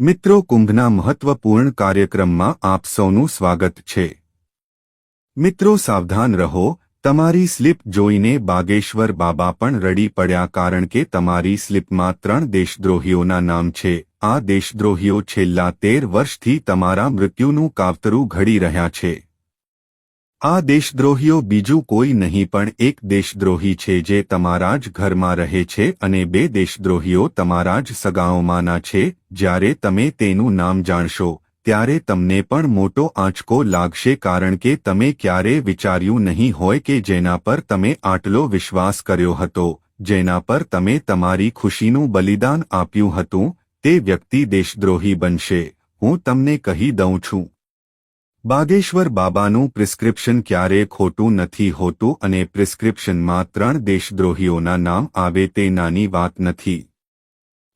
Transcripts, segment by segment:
મિત્રો કુંભના મહત્વપૂર્ણ કાર્યક્રમમાં આપ સૌનું સ્વાગત છે. મિત્રો સાવધાન રહો, તમારી સ્લીપ જોઈને બાગેશ્વર બાબા પણ રડી પડ્યા કારણ કે તમારી સ્લીપમાં ત્રણ દેશદ્રોહીઓના નામ છે. આ દેશદ્રોહીઓ છેલ્લા તેર વર્ષથી તમારા મૃત્યુનું કાવતરું ઘડી રહ્યા છે. આ દેશદ્રોહીઓ બીજું કોઈ નહીં, પણ એક દેશદ્રોહી છે જે તમારા જ ઘરમાં રહે છે અને બે દેશદ્રોહીઓ તમારા જ સગાઓમાંના છે. જ્યારે તમે તેનું નામ જાણશો, ત્યારે તમને પણ મોટો આંચકો લાગશે, કારણ કે તમે ક્યારે વિચાર્યું નહીં હોય કે જેના પર તમે આટલો વિશ્વાસ કર્યો હતો, જેના પર તમે તમારી ખુશીનું બલિદાન આપ્યું હતું, તે વ્યક્તિ દેશદ્રોહી બનશે. હું તમને કહી દઉં છું બાગેશ્વર બાબાનું પ્રિસ્ક્રિપ્શન ક્યારે ખોટું નથી હોતું અને પ્રિસ્ક્રિપ્શનમાં ત્રણ દેશદ્રોહીઓના નામ આવે તે નાની વાત નથી.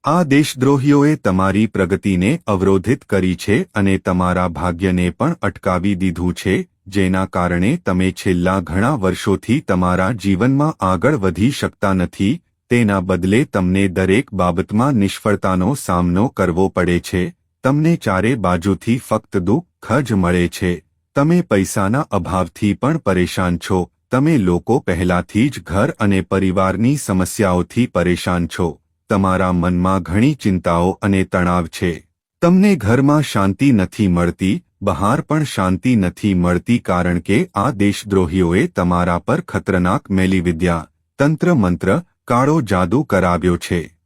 આ દેશદ્રોહીઓએ તમારી પ્રગતિને અવરોધિત કરી છે અને તમારા ભાગ્યને પણ અટકાવી દીધું છે, જેના કારણે તમે છેલ્લા ઘણા વર્ષોથી તમારા જીવનમાં આગળ વધી શકતા નથી, તેના બદલે તમને દરેક બાબતમાં નિષ્ફળતાનો સામનો કરવો પડે છે, તમને ચારે બાજુથી ફક્ત દુઃખ જ મળે છે. તમે પૈસાના અભાવથી પણ પરેશાન છો. તમે લોકો પહેલાથી જ ઘર અને પરિવારની સમસ્યાઓથી પરેશાન છો. તમારા મનમાં ઘણી ચિંતાઓ અને તણાવ છે. તમને ઘરમાં શાંતિ નથી મળતી, બહાર પણ શાંતિ નથી મળતી કારણ કે આ દેશદ્રોહીઓએ તમારા પર ખતરનાક મેલી વિદ્યા તંત્ર મંત્ર, કાળો જાદુ કરાવ્યો છે.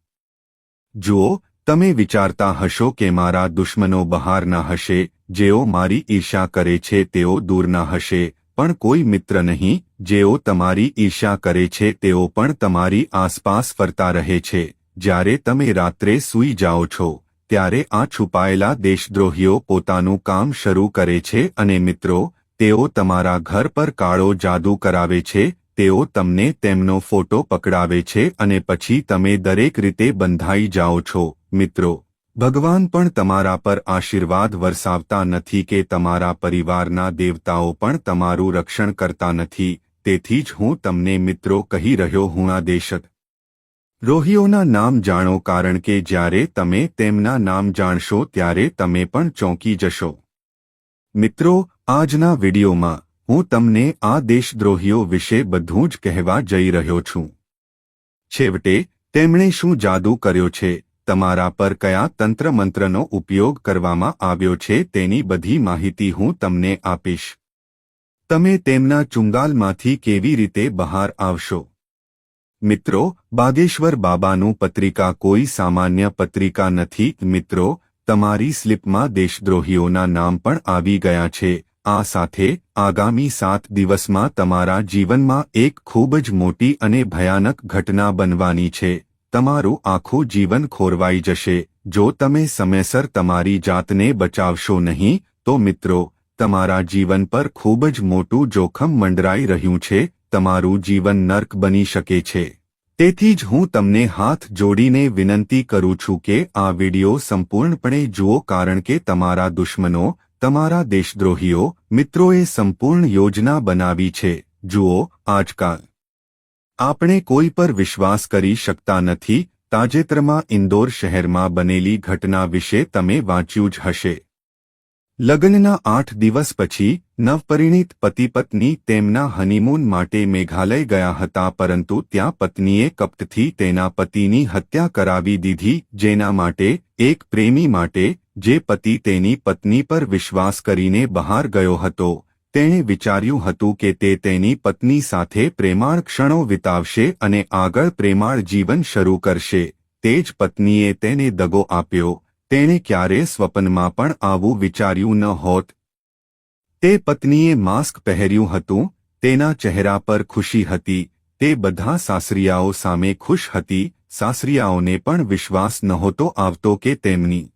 જુઓ, તમે વિચારતા હશો કે મારા દુશ્મનો બહારના હશે જેઓ મારી ઈર્ષા કરે છે તેઓ દૂરના હશે, પણ કોઈ મિત્ર નહીં, જેઓ તમારી ઈર્ષા કરે છે તેઓ પણ તમારી આસપાસ ફરતા રહે છે. જ્યારે તમે રાત્રે સૂઈ જાઓ છો, ત્યારે આ છુપાયેલા દેશદ્રોહીઓ પોતાનું કામ શરૂ કરે છે અને મિત્રો, તેઓ તમારા ઘર પર કાળો જાદુ કરાવે છે, તેઓ તમને તેમનો ફોટો પકડાવે છે અને પછી તમે દરેક રીતે બંધાઈ જાઓ છો, મિત્રો. ભગવાન પણ તમારા પર આશીર્વાદ વરસાવતા નથી કે તમારા પરિવારના દેવતાઓ પણ તમારું રક્ષણ કરતા નથી, તેથી જ હું તમને મિત્રો કહી રહ્યો હું આ દેશત રોહીઓના નામ જાણો કારણ કે જ્યારે તમે તેમના નામ જાણશો ત્યારે તમે પણ ચોંકી જશો. મિત્રો, આજના વિડીયોમાં હું તમને આ દેશદ્રોહીઓ વિશે બધું જ કહેવા જઈ રહ્યો છું. છેવટે, તેમણે શું જાદુ કર્યો છે? તમારા પર કયા તંત્ર મંત્રનો ઉપયોગ કરવામાં આવ્યો છે તેની બધી માહિતી હું તમને આપીશ. તમે તેમના ચુંગાલમાંથી કેવી રીતે બહાર આવશો? મિત્રો, બાગેશ્વર બાબાનું પત્રિકા કોઈ સામાન્ય પત્રિકા નથી. મિત્રો, તમારી સ્લીપમાં દેશદ્રોહીઓના નામ પણ આવી ગયા છે. આ સાથે, આગામી સાત દિવસમાં તમારા જીવનમાં એક ખૂબ જ મોટી અને ભયાનક ઘટના બનવાની છે. તમારું આખું જીવન ખોરવાઈ જશે. જો તમે સમયસર તમારી જાતને બચાવશો નહીં, તો મિત્રો, તમારા જીવન પર ખૂબ જ મોટું જોખમ મંડરાઈ રહ્યું છે. તમારું જીવન નર્ક બની શકે છે. તેથી જ હું તમને હાથ જોડીને વિનંતી કરું છું કે આ વિડિયો સંપૂર્ણપણે જુઓ કારણ કે તમારા દુશ્મનો, તમારા દેશદ્રોહીઓ, મિત્રોએ સંપૂર્ણ યોજના બનાવી છે. જુઓ, આજકાલ આપણે કોઈ પર વિશ્વાસ કરી શકતા નથી. તાજેતરમાં ઇન્દોર શહેરમાં બનેલી ઘટના વિશે તમે વાંચ્યું જ હશે. લગ્નના આઠ દિવસ પછી, નવપરિણીત પતિ પત્ની તેમના હનીમૂન માટે મેઘાલય ગયા હતા, પરંતુ ત્યાં પત્નીએ કપટથી તેના પતિની હત્યા કરાવી દીધી, જેના માટે, એક પ્રેમી માટે, જે પતિ તેની પત્ની પર વિશ્વાસ કરીને બહાર ગયો હતો. તેણે વિચાર્યું હતું કે તે તેની પત્ની સાથે પ્રેમાળ ક્ષણો વિતાવશે અને આગળ પ્રેમાળ જીવન શરૂ કરશે. તે જ પત્નીએ તેને દગો આપ્યો. તેણે ક્યારે સ્વપ્નમાં પણ આવું વિચાર્યું ન હોત. તે પત્નીએ માસ્ક પહેર્યું હતું. તેના ચહેરા પર ખુશી હતી. તે બધા સાસરિયાઓ સામે ખુશ હતી. સાસરિયાઓને પણ વિશ્વાસ નહોતો આવતો કે તેમની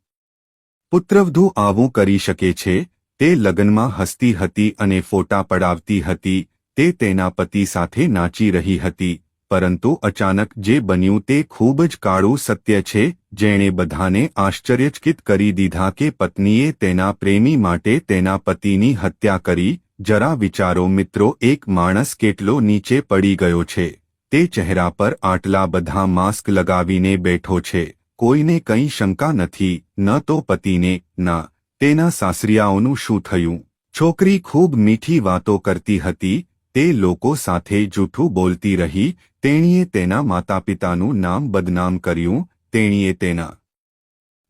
પુત્રવધુ આવું કરી શકે છે. તે લગ્નમાં હસતી હતી અને ફોટા પડાવતી હતી, તે તેના પતિ સાથે નાચી રહી હતી, પરંતુ અચાનક જે બન્યું તે ખૂબ જ કાળું સત્ય છે, જેણે બધાને આશ્ચર્યચકિત કરી દીધા કે પત્નીએ તેના પ્રેમી માટે તેના પતિની હત્યા કરી, જરા વિચારો મિત્રો એક માણસ કેટલો નીચે પડી ગયો છે, તે ચહેરા પર આટલા બધા માસ્ક લગાવીને બેઠો છે, કોઈને કંઈ શંકા નથી, ન તો પતિને, ના તેના સાસરિયાઓનું શું થયું? છોકરી ખૂબ મીઠી વાતો કરતી હતી, તે લોકો સાથે જૂઠું બોલતી રહી, તેણીએ તેના માતાપિતાનું નામ બદનામ કર્યું, તેણીએ તેના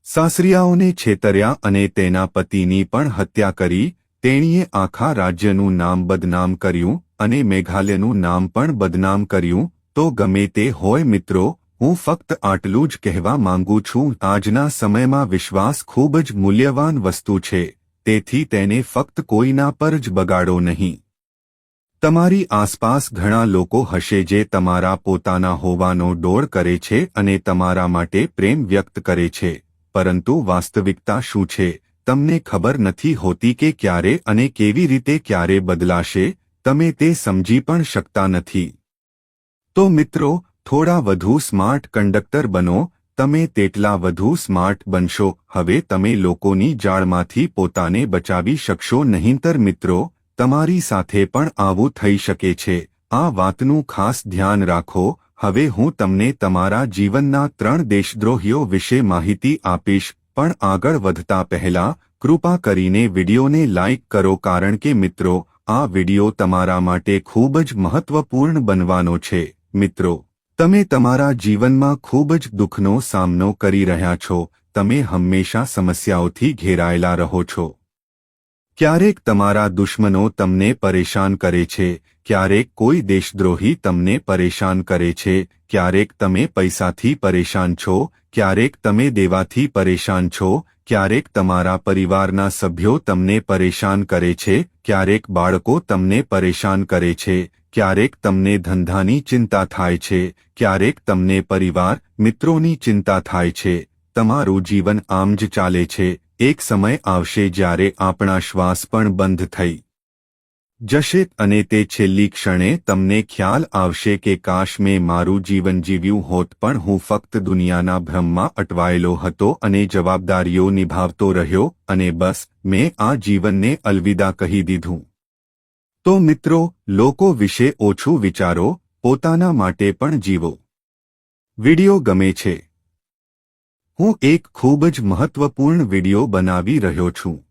સાસરિયાઓને છેતર્યા અને તેના પતિની પણ હત્યા કરી, તેણીએ આખા રાજ્યનું નામ બદનામ કર્યું અને મેઘાલયનું નામ પણ બદનામ કર્યું, તો ગમે તે હોય મિત્રો હું ફક્ત આટલું જ કહેવા માંગુ છું, આજના સમયમાં વિશ્વાસ ખૂબ જ મૂલ્યવાન વસ્તુ છે, તેથી તેને ફક્ત કોઈના પર જ બગાડો નહીં. તમારી આસપાસ ઘણા લોકો હશે જે તમારા પોતાના હોવાનો ડોળ કરે છે અને તમારા માટે પ્રેમ વ્યક્ત કરે છે, પરંતુ વાસ્તવિકતા શું છે, તમને ખબર નથી હોતી કે ક્યારે અને કેવી રીતે ક્યારે બદલાશે, તમે તે સમજી પણ શકતા નથી. તો મિત્રો થોડા વધુ સ્માર્ટ કંડક્ટર બનો, તમે તેટલા વધુ સ્માર્ટ બનશો. હવે તમે લોકોની જાળમાંથી પોતાને બચાવી શકશો નહીંતર મિત્રો, તમારી સાથે પણ આવું થઈ શકે છે. આ વાતનું ખાસ ધ્યાન રાખો. હવે હું તમને તમારા જીવનના ત્રણ દેશદ્રોહીઓ વિશે માહિતી આપીશ, પણ આગળ વધતા પહેલા, કૃપા કરીને વિડિયોને લાઇક કરો કારણ કે મિત્રો, આ વિડિયો તમારા માટે ખૂબ જ મહત્વપૂર્ણ બનવાનો છે. મિત્રો તમે તમારા જીવનમાં ખૂબ જ દુઃખનો સામનો કરી રહ્યા છો. તમે હંમેશા સમસ્યાઓથી ઘેરાયેલા રહો છો. ક્યારેક તમારા દુશ્મનો તમને પરેશાન કરે છે. ક્યારેક કોઈ દેશદ્રોહી તમને પરેશાન કરે છે. ક્યારેક તમે પૈસાથી પરેશાન છો. ક્યારેક તમે દેવાથી પરેશાન છો. ક્યારેક તમારા પરિવારના સભ્યો તમને પરેશાન કરે છે, ક્યારેક બાળકો તમને પરેશાન કરે છે, ક્યારેક તમને ધંધાની ચિંતા થાય છે, ક્યારેક તમને પરિવાર, મિત્રોની ચિંતા થાય છે. તમારું જીવન આમ જ ચાલે છે, એક સમય આવશે જ્યારે આપણા શ્વાસ પણ બંધ થઈ. જશે અને તે છેલ્લી ક્ષણે તમને ખ્યાલ આવશે કે કાશ મેં મારું જીવન જીવ્યું હોત પણ હું ફક્ત દુનિયાના ભ્રમમાં અટવાયેલો હતો અને જવાબદારીઓ નિભાવતો રહ્યો અને બસ મેં આ જીવનને અલવિદા કહી દીધું. તો મિત્રો, લોકો વિશે ઓછું વિચારો, પોતાના માટે પણ જીવો. વિડિયો ગમે છે. હું એક ખૂબ જ મહત્વપૂર્ણ વિડિયો બનાવી રહ્યો છું.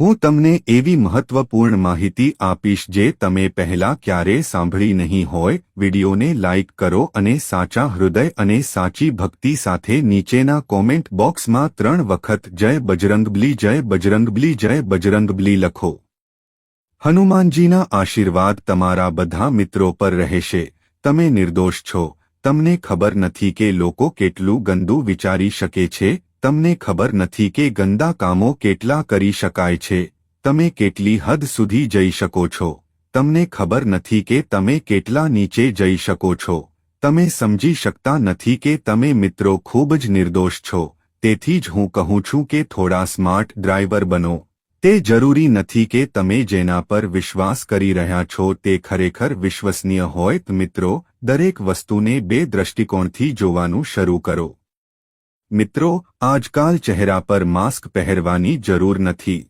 હું તમને એવી મહત્વપૂર્ણ માહિતી આપીશ જે તમે પહેલા ક્યારેય સાંભળી નહીં હોય, વિડિયોને લાઇક કરો અને સાચા હૃદય અને સાચી ભક્તિ સાથે નીચેના કોમેન્ટ બોક્સમાં ત્રણ વખત જય બજરંગબલી જય બજરંગબલી જય બજરંગબલી લખો. હનુમાનજીના આશીર્વાદ તમારા બધા મિત્રો પર રહેશે. તમે નિર્દોષ છો. તમને ખબર નથી કે લોકો કેટલું ગંદુ વિચારી શકે છે તમને ખબર નથી કે ગંદા કામો કેટલા કરી શકાય છે. તમે કેટલી હદ સુધી જઈ શકો છો. તમને ખબર નથી કે તમે કેટલા નીચે જઈ શકો છો. તમે સમજી શકતા નથી કે તમે મિત્રો ખૂબ જ નિર્દોષ છો. તેથી જ હું કહું છું કે થોડા સ્માર્ટ ડ્રાઈવર બનો. તે જરૂરી નથી કે તમે જેના પર વિશ્વાસ કરી રહ્યા છો તે ખરેખર વિશ્વસનીય હોય મિત્રો, દરેક વસ્તુને બે દ્રષ્ટિકોણથી જોવાનું શરૂ કરો. મિત્રો, આજકાલ ચહેરા પર માસ્ક પહેરવાની જરૂર નથી.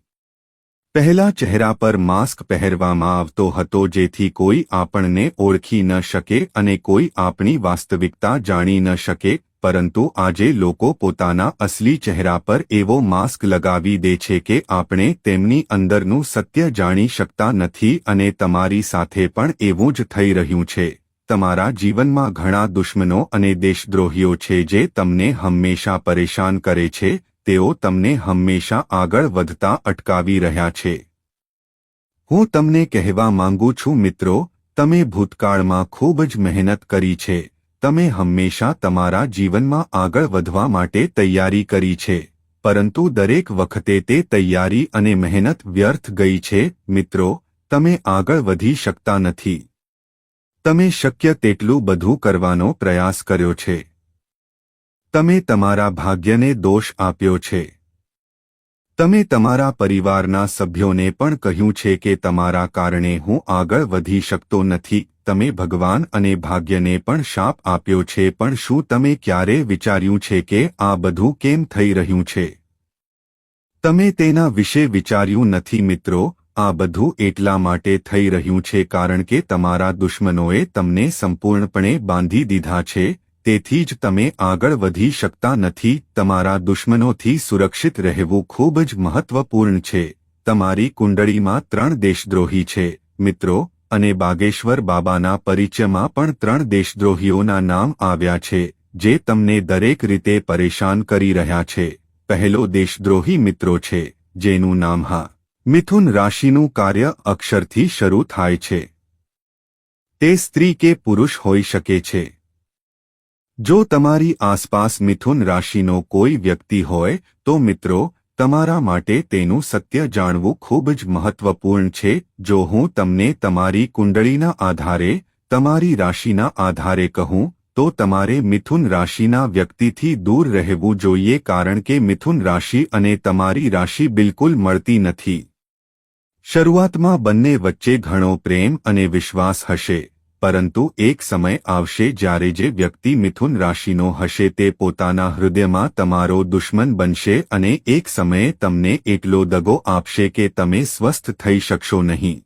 પહેલા ચહેરા પર માસ્ક પહેરવામાં આવતો હતો જેથી કોઈ આપણને ઓળખી ન શકે અને કોઈ આપણી વાસ્તવિકતા જાણી ન શકે, પરંતુ આજે લોકો પોતાના અસલી ચહેરા પર એવો માસ્ક લગાવી દે છે કે આપણે તેમની અંદરનું સત્ય જાણી શકતા નથી અને તમારી સાથે પણ એવું જ થઈ રહ્યું છે. તમારા જીવનમાં ઘણા દુશ્મનો અને દેશદ્રોહીઓ છે જે તમને હંમેશા પરેશાન કરે છે, તેઓ તમને હંમેશા આગળ વધતા અટકાવી રહ્યા છે. હું તમને કહેવા માંગુ છું, મિત્રો, તમે ભૂતકાળમાં ખૂબ જ મહેનત કરી છે. તમે હંમેશા તમારા જીવનમાં આગળ વધવા માટે તૈયારી કરી છે, પરંતુ દરેક વખતે તે તૈયારી અને મહેનત વ્યર્થ ગઈ છે, મિત્રો, તમે આગળ વધી શકતા નથી. તમે શક્ય તેટલું બધું કરવાનો પ્રયાસ કર્યો છે. તમે તમારા ભાગ્યને દોષ આપ્યો છે. તમે તમારા પરિવારના સભ્યોને પણ કહ્યું છે કે તમારા કારણે હું આગળ વધી શકતો નથી. તમે ભગવાન અને ભાગ્યને પણ શાપ આપ્યો છે, પણ શું તમે ક્યારે વિચાર્યું છે કે આ બધું કેમ થઈ રહ્યું છે? તમે તેના વિશે વિચાર્યું નથી, મિત્રો. આ બધું એટલા માટે થઈ રહ્યું છે કારણ કે તમારા દુશ્મનોએ તમને સંપૂર્ણપણે બાંધી દીધા છે, તેથી જ તમે આગળ વધી શકતા નથી, તમારા દુશ્મનોથી સુરક્ષિત રહેવું ખૂબ જ મહત્વપૂર્ણ છે, તમારી કુંડળીમાં ત્રણ દેશદ્રોહી છે, મિત્રો, અને બાગેશ્વર બાબાના પરિચયમાં પણ ત્રણ દેશદ્રોહીઓના નામ આવ્યા છે, જે તમને દરેક રીતે પરેશાન કરી રહ્યા છે, પહેલો દેશદ્રોહી મિત્રો છે, જેનું નામ હા મિથુન રાશિનું કાર્ય અક્ષરથી શરૂ થાય છે. તે સ્ત્રી કે પુરુષ હોઈ શકે છે. જો તમારી આસપાસ મિથુન રાશિનો કોઈ વ્યક્તિ હોય, તો મિત્રો, તમારા માટે તેનું સત્ય જાણવું ખૂબ જ મહત્વપૂર્ણ છે. જો હું તમને તમારી કુંડળીના આધારે, તમારી રાશિના આધારે કહું, તો તમારે મિથુન રાશિના વ્યક્તિથી દૂર રહેવું જોઈએ કારણ કે મિથુન રાશિ અને તમારી રાશિ બિલકુલ મળતી નથી. શરૂઆતમાં બંને વચ્ચે ઘણો પ્રેમ અને વિશ્વાસ હશે, પરંતુ એક સમય આવશે જ્યારે જે વ્યક્તિ મિથુન રાશિનો હશે તે પોતાના હૃદયમાં તમારો દુશ્મન બનશે અને એક સમયે તમને એટલો દગો આપશે કે તમે સ્વસ્થ થઈ શકશો નહીં.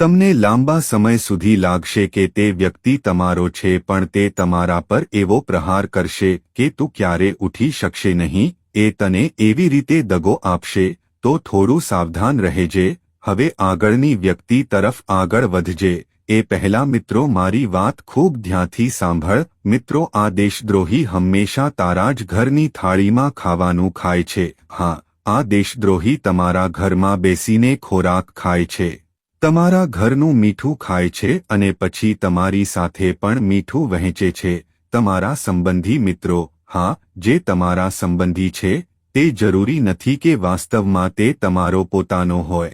તમને લાંબા સમય સુધી લાગશે કે તે વ્યક્તિ તમારો છે પણ તે તમારા પર એવો પ્રહાર કરશે કે તું ક્યારે ઉઠી શકશે નહીં, એ તને એવી રીતે દગો આપશે તો થોડું સાવધાન રહેજે, હવે આગળની વ્યક્તિ તરફ આગળ વધજે. એ પહેલા, મિત્રો, મારી વાત ખૂબ ધ્યાનથી સાંભળ. મિત્રો, આ દેશદ્રોહી હંમેશા તારા જ ઘરની થાળીમાં ખાવાનું ખાય છે. હા, આ દેશદ્રોહી તમારા ઘરમાં બેસીને ખોરાક ખાય છે. તમારા ઘરનું મીઠું ખાય છે અને પછી તમારી સાથે પણ મીઠું વહેંચે છે. તમારા સંબંધી મિત્રો, હા, જે તમારા સંબંધી છે તે જરૂરી નથી કે વાસ્તવમાં તે તમારો પોતાનો હોય.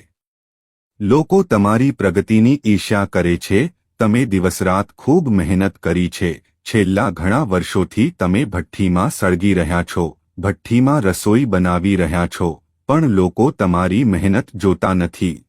લોકો તમારી પ્રગતિની ઈર્ષા કરે છે, તમે દિવસરાત ખૂબ મહેનત કરી છે, છેલ્લા ઘણા વર્ષોથી તમે ભઠ્ઠીમાં સળગી રહ્યા છો, ભઠ્ઠીમાં રસોઈ બનાવી રહ્યા છો, પણ લોકો તમારી મહેનત જોતા નથી.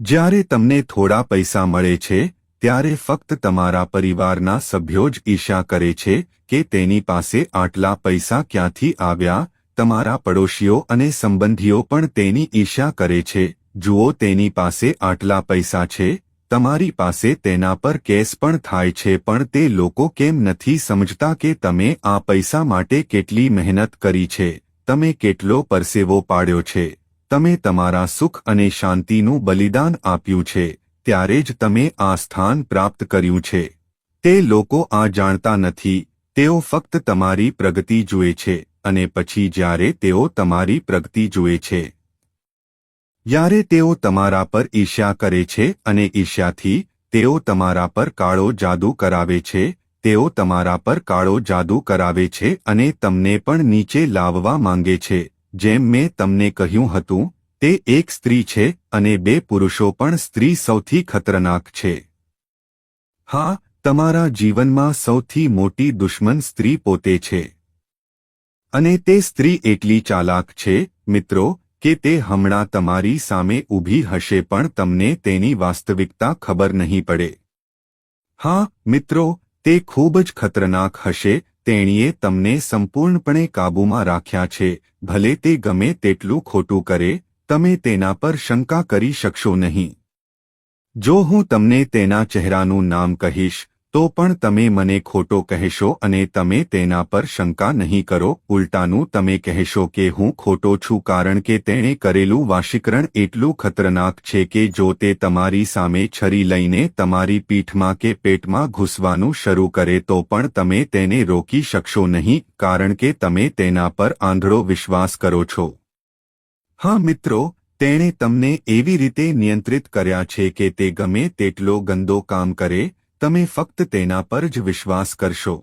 જ્યારે તમને થોડા પૈસા મળે છે, ત્યારે ફક્ત તમારા પરિવારના સભ્યો જ ઈર્ષા કરે છે કે તેની પાસે આટલા પૈસા ક્યાંથી આવ્યા તમારા પડોશીઓ અને સંબંધીઓ પણ તેની ઈર્ષા કરે છે. જુઓ, તેની પાસે આટલા પૈસા છે. તમારી પાસે તેના પર કેસ પણ થાય છે, પણ તે લોકો કેમ નથી સમજતા કે તમે આ પૈસા માટે કેટલી મહેનત કરી છે? તમે કેટલો પરસેવો પાડ્યો છે? તમે તમારા સુખ અને શાંતિનું બલિદાન આપ્યું છે. ત્યારે જ તમે આ સ્થાન પ્રાપ્ત કર્યું છે. તે લોકો આ જાણતા નથી. તેઓ ફક્ત તમારી પ્રગતિ જુએ છે. અને પછી જ્યારે તેઓ તમારી પ્રગતિ જુએ છે. જ્યારે તેઓ તમારા પર ઈર્ષ્યા કરે છે અને ઈર્ષ્યાથી તેઓ તમારા પર કાળો જાદુ કરાવે છે, તેઓ તમારા પર કાળો જાદુ કરાવે છે અને તમને પણ નીચે લાવવા માંગે છે. જેમ મેં તમને કહ્યું હતું, તે એક સ્ત્રી છે અને બે પુરુષો પણ સ્ત્રી સૌથી ખતરનાક છે. હા, તમારા જીવનમાં સૌથી મોટી દુશ્મન સ્ત્રી પોતે છે. અને તે સ્ત્રી એટલી ચાલાક છે, મિત્રો, કે તે હમણાં તમારી સામે ઊભી હશે પણ તમને તેની વાસ્તવિકતા ખબર નહીં પડે. હા, મિત્રો, તે ખૂબ જ ખતરનાક હશે, તેણીએ તમને સંપૂર્ણપણે કાબૂમાં રાખ્યા છે, ભલે તે ગમે તેટલું ખોટું કરે, તમે તેના પર શંકા કરી શકશો નહીં. જો હું તમને તેના ચહેરાનું નામ કહીશ તો પણ તમે મને ખોટો કહેશો અને તમે તેના પર શંકા નહીં કરો, ઉલટાનું તમે કહેશો કે હું ખોટો છું કારણ કે તેણે કરેલું વાશીકરણ એટલું ખતરનાક છે કે જો તે તમારી સામે છરી લઈને તમારી પીઠમાં કે પેટમાં ઘૂસવાનું શરૂ કરે તો પણ તમે તેને રોકી શકશો નહીં, કારણ કે તમે તેના પર આંધળો વિશ્વાસ કરો છો. હા મિત્રો, તેણે તમને એવી રીતે નિયંત્રિત કર્યા છે કે તે ગમે તેટલો ગંદો કામ કરે તમે ફક્ત તેના પર જ વિશ્વાસ કરશો.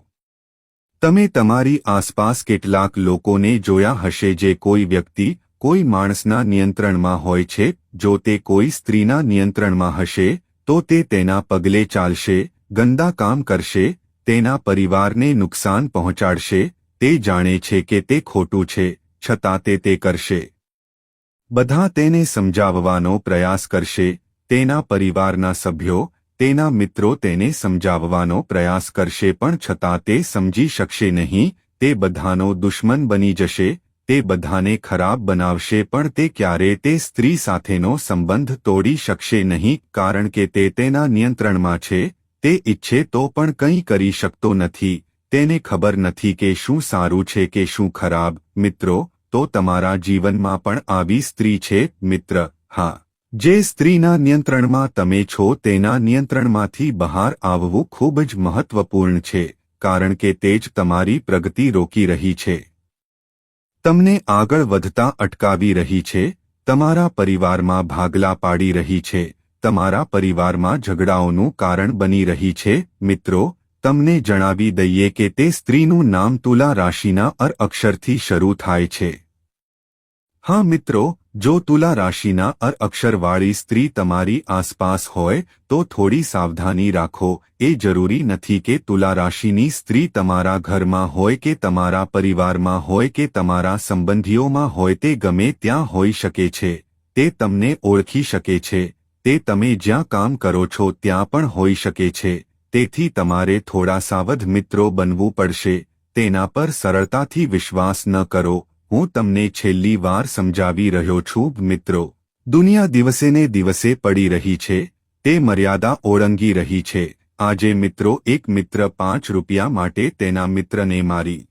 તમે તમારી આસપાસ કેટલાક લોકોને જોયા હશે જે કોઈ વ્યક્તિ, કોઈ માણસના નિયંત્રણમાં હોય છે, જો તે કોઈ સ્ત્રીના નિયંત્રણમાં હશે, તો તે તેના પગલે ચાલશે, ગંદા કામ કરશે, તેના પરિવારને નુકસાન પહોંચાડશે, તે જાણે છે કે તે ખોટું છે, છતાં તે તે કરશે. બધા તેને સમજાવવાનો પ્રયાસ કરશે, તેના પરિવારના સભ્યો તેના મિત્રો તેને સમજાવવાનો પ્રયાસ કરશે પણ છતાં તે સમજી શકશે નહીં, તે બધાનો દુશ્મન બની જશે, તે બધાને ખરાબ બનાવશે પણ તે ક્યારે તે સ્ત્રી સાથેનો સંબંધ તોડી શકશે નહીં કારણ કે તે તેના નિયંત્રણમાં છે, તે ઈચ્છે તો પણ કંઈ કરી શકતો નથી, તેને ખબર નથી કે શું સારું છે કે શું ખરાબ, મિત્રો, તો તમારા જીવનમાં પણ આવી સ્ત્રી છે, મિત્ર, હા. જે સ્ત્રીના નિયંત્રણમાં તમે છો તેના નિયંત્રણમાંથી બહાર આવવું ખૂબ જ મહત્વપૂર્ણ છે, કારણ કે તે જ તમારી પ્રગતિ રોકી રહી છે. તમને આગળ વધતા અટકાવી રહી છે, તમારા પરિવારમાં ભાગલા પાડી રહી છે, તમારા પરિવારમાં ઝઘડાઓનું કારણ બની રહી છે. મિત્રો, તમને જણાવી દઈએ કે તે સ્ત્રીનું નામ તુલા રાશિના અર અક્ષરથી શરૂ થાય છે. હા મિત્રો જો તુલા રાશિના અર અક્ષરવાળી સ્ત્રી તમારી આસપાસ હોય, તો થોડી સાવધાની રાખો. એ જરૂરી નથી કે તુલા રાશિની સ્ત્રી તમારા ઘરમાં હોય કે તમારા પરિવારમાં હોય કે તમારા સંબંધીઓમાં હોય, તે ગમે ત્યાં હોઈ શકે છે. તે તમને ઓળખી શકે છે. તે તમે જ્યાં કામ કરો છો ત્યાં પણ હોઈ શકે છે. તેથી તમારે થોડા સાવધ મિત્રો બનવું પડશે. તેના પર સરળતાથી વિશ્વાસ ન કરો. હું તમને છેલ્લી વાર સમજાવી રહ્યો છું, મિત્રો. દુનિયા દિવસેને દિવસે પડી રહી છે, તે મર્યાદા ઓળંગી રહી છે. આજે મિત્રો એક મિત્ર પાંચ રૂપિયા માટે તેના મિત્રને મારી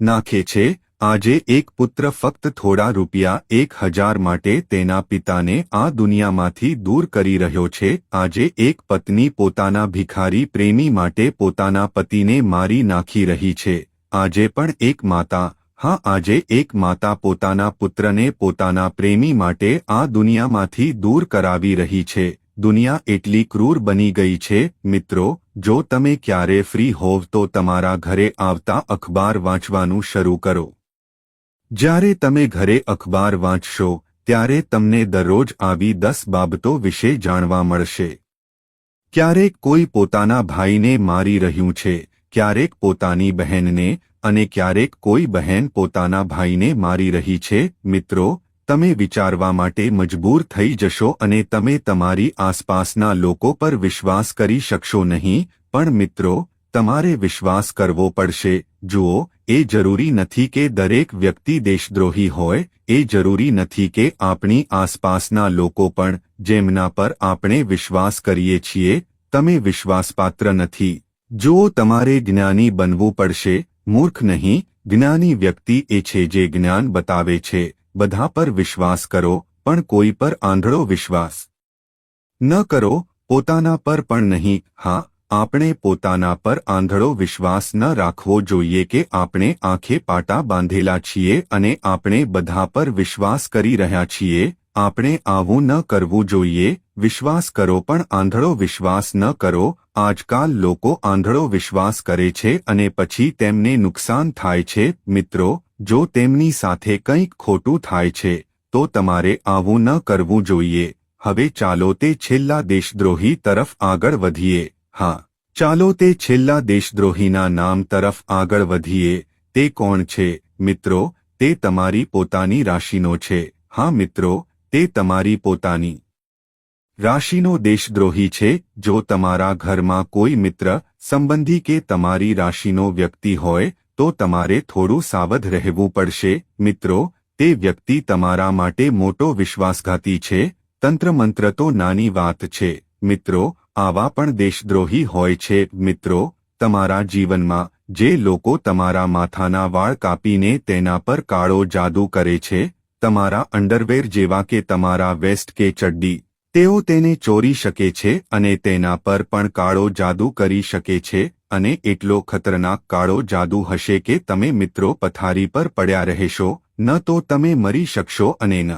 નાખે છે. આજે એક પુત્ર ફક્ત થોડા રૂપિયા એક હજાર માટે તેના પિતાને આ દુનિયામાંથી દૂર કરી રહ્યો છે. આજે એક પત્ની પોતાના ભિખારી પ્રેમી માટે પોતાના પતિને મારી નાખી રહી છે. આજે પણ એક માતા હા, આજે એક માતા પોતાના પુત્રને પોતાના પ્રેમી માટે આ દુનિયામાંથી દૂર કરાવી રહી છે. દુનિયા એટલી ક્રૂર બની ગઈ છે, મિત્રો, જો તમે ક્યારે ફ્રી હોવ તો તમારા ઘરે આવતા અખબાર વાંચવાનું શરૂ કરો. જ્યારે તમે ઘરે અખબાર વાંચશો, ત્યારે તમને દરરોજ આવી દસ બાબતો વિશે જાણવા મળશે. ક્યારેક કોઈ પોતાના ભાઈને મારી રહ્યું છે, ક્યારેક પોતાની બહેનને અને ક્યારેક કોઈ બહેન પોતાના ભાઈને મારી રહી છે, મિત્રો, તમે વિચારવા માટે મજબૂર થઈ જશો અને તમે તમારી આસપાસના લોકો પર વિશ્વાસ કરી શકશો નહીં, પણ મિત્રો, તમારે વિશ્વાસ કરવો પડશે. જુઓ, એ જરૂરી નથી કે દરેક વ્યક્તિ દેશદ્રોહી હોય, એ જરૂરી નથી કે આપણી આસપાસના લોકો પણ, જેમના પર આપણે વિશ્વાસ કરીએ છીએ. તમે વિશ્વાસપાત્ર નથી. જુઓ, તમારે જ્ઞાની બનવું પડશે. મૂર્ખ નહીં જ્ઞાની વ્યક્તિ એ છે જે જ્ઞાન બતાવે છે બધા પર વિશ્વાસ કરો પણ કોઈ પર આંધળો વિશ્વાસ ન કરો પોતાના પર પણ નહીં હા આપણે પોતાના પર આંધળો વિશ્વાસ ન રાખવો જોઈએ કે આપણે આંખે પાટા બાંધેલા છીએ અને આપણે બધા પર વિશ્વાસ કરી રહ્યા છીએ આપણે આવું ન કરવું જોઈએ વિશ્વાસ કરો પણ આંધળો વિશ્વાસ ન કરો. આજકાલ લોકો આંધળો વિશ્વાસ કરે છે અને પછી તેમને નુકસાન થાય છે. મિત્રો, જો તેમની સાથે કંઈક ખોટું થાય છે, તો તમારે આવું ન કરવું જોઈએ. હવે ચાલો તે છેલ્લા દેશદ્રોહી તરફ આગળ વધીએ. હા, ચાલો તે છેલ્લા દેશદ્રોહીના નામ તરફ આગળ વધીએ. તે કોણ છે? મિત્રો, તે તમારી પોતાની રાશિનો છે. હા, મિત્રો, તે તમારી પોતાની રાશિનો દેશદ્રોહી છે, જો તમારા ઘરમાં કોઈ મિત્ર, સંબંધી કે તમારી રાશિનો વ્યક્તિ હોય, તો તમારે થોડું સાવધ રહેવું પડશે. મિત્રો, તે વ્યક્તિ તમારા માટે મોટો વિશ્વાસઘાતી છે, તંત્રમંત્ર તો નાની વાત છે. મિત્રો, આવા પણ દેશદ્રોહી હોય છે. મિત્રો, તમારા જીવનમાં, જે લોકો તમારા માથાના વાળ કાપીને તેના પર કાળો જાદુ કરે છે, તમારા અંડરવેર જેવા કે તમારા વેસ્ટ કે ચડ્ડી તેઓ તેને ચોરી શકે છે અને તેના પર પણ કાળો જાદુ કરી શકે છે અને એટલો ખતરનાક કાળો જાદુ હશે કે તમે મિત્રો પથારી પર પડ્યા રહેશો, ન તો તમે મરી શકશો અને ન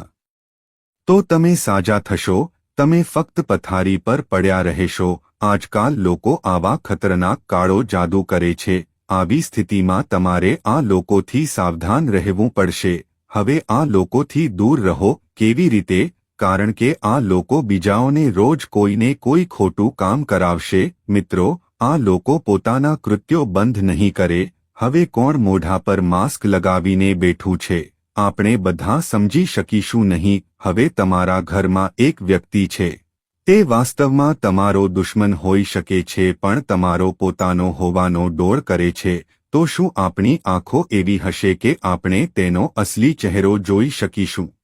તો તમે સાજા થશો, તમે ફક્ત પથારી પર પડ્યા રહેશો. આજકાલ લોકો આવા ખતરનાક કાળો જાદુ કરે છે. આવી સ્થિતિમાં તમારે આ લોકોથી સાવધાન રહેવું પડશે. હવે આ લોકોથી દૂર રહો, કેવી રીતે? કારણ કે આ લોકો બીજાઓને રોજ કોઈને કોઈ ખોટું કામ કરાવશે. મિત્રો, આ લોકો પોતાના કૃત્યો બંધ નહીં કરે. હવે કોણ મોઢા પર માસ્ક લગાવીને બેઠું છે? આપણે બધા સમજી શકીશું નહીં. હવે તમારા ઘરમાં એક વ્યક્તિ છે. તે વાસ્તવમાં તમારો દુશ્મન હોઈ શકે છે, પણ તમારો પોતાનો હોવાનો ડોળ કરે છે. તો શું આપણી આંખો એવી હશે કે આપણે તેનો અસલી ચહેરો જોઈ શકીશું?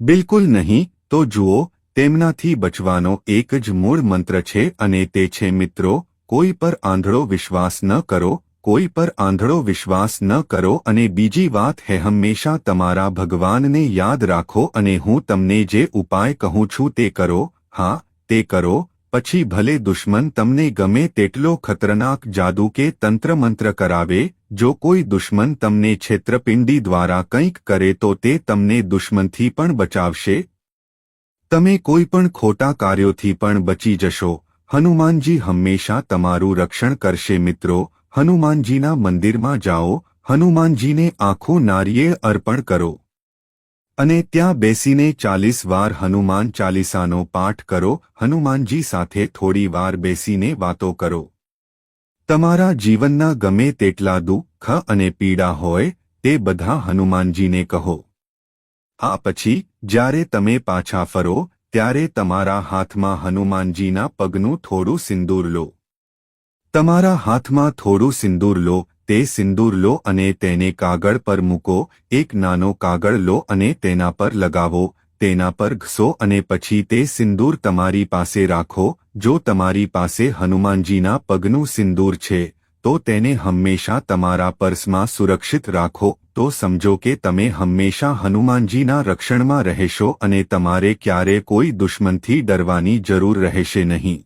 બિલકુલ નહીં, તો જુઓ, તેમનાથી બચવાનો એક જ મૂળ મંત્ર છે અને તે છે, મિત્રો, કોઈ પર આંધળો વિશ્વાસ ન કરો, કોઈ પર આંધળો વિશ્વાસ ન કરો અને બીજી વાત હે, હંમેશા તમારા ભગવાનને યાદ રાખો અને હું તમને જે ઉપાય કહું છું તે કરો, હા, તે કરો પછી ભલે દુશ્મન તમને ગમે તેટલો ખતરનાક જાદુ કે તંત્રમંત્ર કરાવે, જો કોઈ દુશ્મન તમને છેતરપિંડી દ્વારા કંઈક કરે તો તે તમને દુશ્મનથી પણ બચાવશે. તમે કોઈ પણ ખોટા કાર્યોથી પણ બચી જશો. હનુમાનજી હંમેશા તમારું રક્ષણ કરશે મિત્રો. હનુમાનજીના મંદિરમાં જાઓ. હનુમાનજીને આખો નારિયેળ અર્પણ કરો. અને ત્યાં બેસીને ચાલીસ વાર હનુમાન ચાલીસાનો પાઠ કરો, હનુમાનજી સાથે થોડી વાર બેસીને વાતો કરો. તમારા જીવનના ગમે તેટલા દુઃખ અને પીડા હોય, તે બધા હનુમાનજીને કહો. આ પછી, જ્યારે તમે પાછા ફરો, ત્યારે તમારા હાથમાં હનુમાનજીના પગનું થોડું સિંદૂર લો. તમારા હાથમાં થોડું સિંદૂર લો તે સિંદૂર લો અને તેને કાગળ પર મૂકો, એક નાનો કાગળ લો અને તેના પર લગાવો, તેના પર ઘસો અને પછી તે સિંદૂર તમારી પાસે રાખો, જો તમારી પાસે હનુમાનજીના પગનું સિંદૂર છે, તો તેને હંમેશા તમારા પર્સમાં સુરક્ષિત રાખો, તો સમજો કે તમે હંમેશા હનુમાનજીના રક્ષણમાં રહેશો અને તમારે ક્યારે કોઈ દુશ્મનથી ડરવાની જરૂર રહેશે નહીં.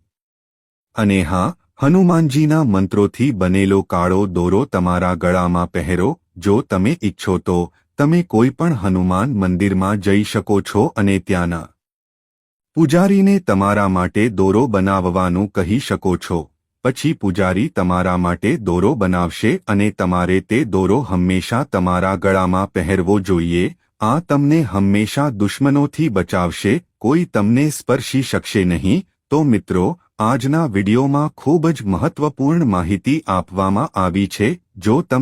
અને હા હનુમાનજીના મંત્રોથી બનેલો કાળો દોરો તમારા ગળામાં પહેરો, જો તમે ઇચ્છો તો, તમે કોઈ પણ હનુમાન મંદિરમાં જઈ શકો છો અને ત્યાંના પૂજારીને તમારા માટે દોરો બનાવવાનું કહી શકો છો. પછી પૂજારી તમારા માટે દોરો બનાવશે અને તમારે તે દોરો હંમેશા તમારા ગળામાં પહેરવો જોઈએ. આ તમને હંમેશા દુશ્મનોથી બચાવશે, કોઈ તમને સ્પર્શી શકશે નહીં. તો મિત્રો આજના વિડિયોમાં ખૂબ જ મહત્વપૂર્ણ માહિતી આપવામાં આવી છે જો તમે